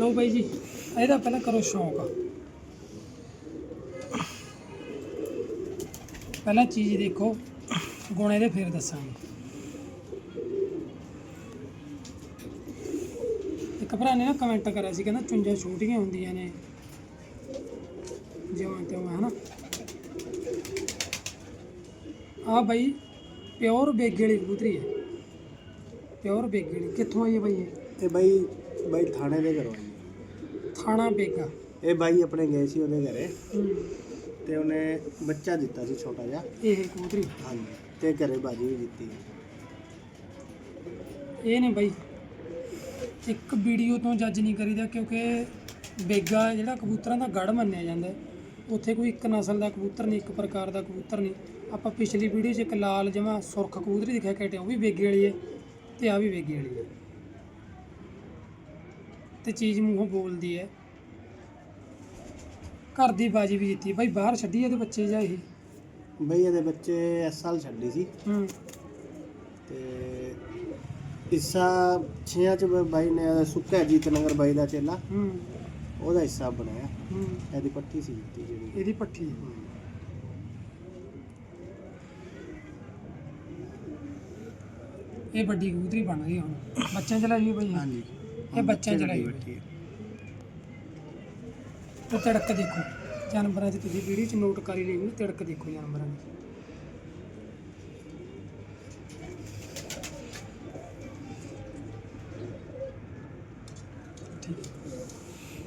ਲਓ ਬਾਈ ਜੀ, ਇਹਦਾ ਪਹਿਲਾਂ ਕਰੋ ਸ਼ੌਂਕ। ਪਹਿਲਾਂ ਚੀਜ਼ ਦੇਖੋ, ਗੁਣ ਇਹਦੇ ਫਿਰ ਦੱਸਾਂਗੇ। ਇੱਕ ਭਰਾ ਨੇ ਨਾ ਕਮੈਂਟ ਕਰਿਆ ਸੀ, ਕਹਿੰਦਾ ਚੁੰਝਾਂ ਛੋਟੀਆਂ ਹੁੰਦੀਆਂ ਨੇ। ਜਿਵੇਂ ਤਿਉਂ ਹੈ ਨਾ। ਆ ਬਾਈ, ਪਿਓਰ ਬੇਗੇ ਵਾਲੀ ਕਬੂਤਰੀ ਹੈ। ਪਿਓਰ ਬੇਗੇ ਵਾਲੀ, ਕਿੱਥੋਂ ਆਈ ਹੈ ਬਾਈ ਇਹ? ਇਹ ਬਾਈ ਬਾਈ ਥਾਣੇ ਦੇ ਘਰੋਂ ਆਈ ਥਾਣਾ ਬੇਗਾ। ਇਹ ਬਾਈ ਆਪਣੇ ਗਏ ਸੀ ਉਹਦੇ ਘਰੇ। ਹੂੰ। ਤੇ ਉਹਨੇ ਬੱਚਾ ਦਿੱਤਾ ਸੀ ਛੋਟਾ ਜਿਹਾ। ਇਹ ਕਬੂਤਰੀ। ਹਾਂਜੀ ਤੇ ਘਰੇ ਬਾਜੀ ਵੀ ਦਿੱਤੀ ਇਹ ਨਹੀਂ ਬਾਈ ਇੱਕ ਵੀਡੀਓ ਤੋਂ ਜੱਜ ਨਹੀਂ ਕਰੀਦਾ ਕਿਉਂਕਿ ਬੇਗਾ ਜਿਹੜਾ ਕਬੂਤਰਾਂ ਦਾ ਗੜ ਮੰਨਿਆ ਜਾਂਦਾ ਹੈ। ਉੱਥੇ ਕੋਈ ਇੱਕ ਨਸਲ ਦਾ ਕਬੂਤਰ ਨਹੀਂ ਇੱਕ ਪ੍ਰਕਾਰ ਦਾ ਕਬੂਤਰ ਨਹੀਂ। ਆਪਾਂ ਪਿਛਲੀ ਵੀਡੀਓ 'ਚ ਇੱਕ ਲਾਲ ਜਮਾ ਸੁਰਖ ਕਬੂਤਰੀ ਦਿਖਾਇਆ ਕਟਿਆ ਉਹ ਵੀ ਬੇਗੇ ਵਾਲੀ ਹੈ ਤੇ ਆ ਵੀ ਬੇਗੇ ਵਾਲੀ ਹੈ। ਤੇ ਚੀਜ਼ ਮੂੰਹੋਂ ਬੋਲਦੀ ਹੈ। ਘਰ ਦੀ ਬਾਜੀ ਵੀ ਜਿੱਤੀ। ਬਾਈ ਬਾਹਰ ਛੱਡੀ ਇਹਦੇ ਬੱਚੇ ਜਾਂ ਇਹ? ਬਈ ਇਹਦੇ ਬੱਚੇ ਇਸ ਸਾਲ ਛੱਡੀ ਸੀ। ਹੂੰ। ਤੇ ਹਿੱਸਾ ਛਿਆਂ ਚ ਬਾਈ ਨੇ ਸੁੱਕਾ ਜੀਤ ਨਗਰ ਬਾਈ ਦਾ ਚੇਲਾ। ਹੂੰ। ਉਹਦਾ ਹਿੱਸਾ ਬਣਾਇਆ ਹੂੰ। ਇਹਦੀ ਪੱਟੀ ਸੀ ਜਿੱਤੀ ਜਿਹੜੀ। ਇਹਦੀ ਪੱਠੀ। ਇਹ ਵੱਡੀ ਕਬੂਤਰੀ ਬਣ ਗਈ ਹੁਣ। ਬੱਚਿਆਂ ਚ ਲਾਈ ਹੋਈ ਬਈ। ਹਾਂਜੀ। ਇਹ ਬੱਚਿਆਂ ਚੜਾਈ ਬੈਠੀ ਹੈ? ਉਹ ਤੜਕ ਦੇਖੋ ਜਾਨਵਰਾਂ ਦੀ ਤੁਸੀਂ ਵੀਡੀਓ 'ਚ ਨੋਟ ਕਰੀ ਲਈ ਹੋਣੀ ਤੜਕ ਦੇਖੋ ਜਾਨਵਰਾਂ ਦੀ।